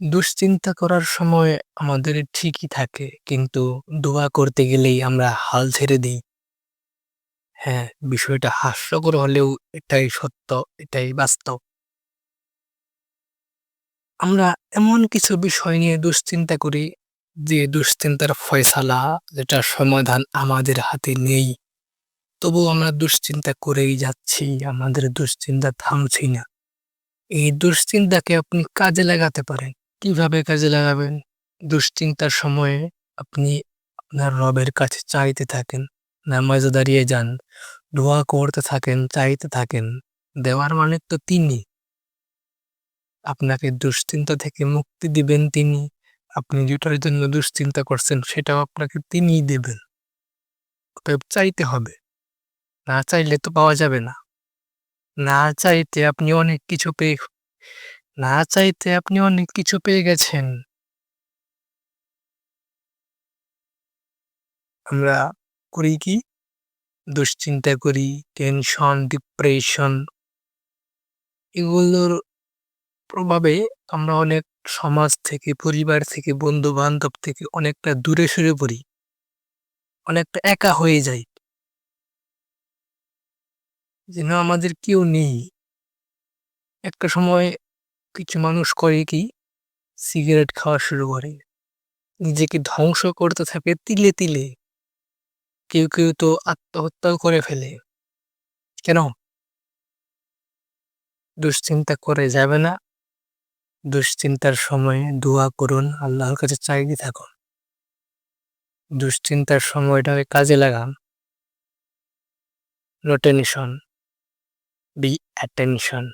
দুশ্চিন্তা করার সময় আমাদের ঠিকই থাকে কিন্তু দোয়া করতে গেলেই আমরা হাল ছেড়ে দিই। হ্যাঁ, বিষয়টা হাস্যকর হলেও এটাই সত্য, এটাই বাস্তব। আমরা এমন কিছু বিষয় নিয়ে দুশ্চিন্তা করি যে দুশ্চিন্তার ফয়সালা যেটা সমাধান আমাদের হাতে নেই। তবুও আমরা দুশ্চিন্তা করেই যাচ্ছি, আমাদের দুশ্চিন্তা থামছি না। এই দুশ্চিন্তাকে আপনি কাজে লাগাতে পারেন। কীভাবে কাজে লাগাবেন? দুশ্চিন্তার সময়ে আপনি আপনার রবের কাছে চাইতে থাকেন, নামাজে দাঁড়িয়ে যান, দোয়া করতে থাকেন, চাইতে থাকেন। দেওয়ার মানে তো তিনি। আপনাকে দুশ্চিন্তা থেকে মুক্তি দিবেন তিনি। আপনি যেটার জন্য দুশ্চিন্তা করছেন সেটাও আপনাকে তিনিই দেবেন। চাইতে হবে। না চাইলে তো পাওয়া যাবে না। না চাইতে আপনি অনেক কিছু পেয়ে না চাইতে আপনি অনেক কিছু পেয়ে গেছেন। আমরা করি কি? দুশ্চিন্তা করি, টেনশন, ডিপ্রেশন এগুলোর প্রভাবে আমরা অনেক সমাজ থেকে, পরিবার থেকে, বন্ধু-বান্ধব থেকে অনেকটা দূরে সরে পড়ি। অনেকটা একা হয়ে যাই। যেন আমাদের কেউ নেই। একটা সময় কিছু মানুষ করে কি? সিগারেট খাওয়া শুরু করে। নিজেকে ধ্বংস করতে থাকে তিলে, তিলে। কেউ, কেউ তো আত্মহত্যাও করে ফেলে। কেন? দুশ্চিন্তা করে যাবে না। দুশ্চিন্তার সময়ে দোয়া করুন, আল্লাহর কাছে চাইতে থাকুন। দুশ্চিন্তার সময়টাকে কাজে লাগান। রোটেনশন বি অ্যাটেনশন।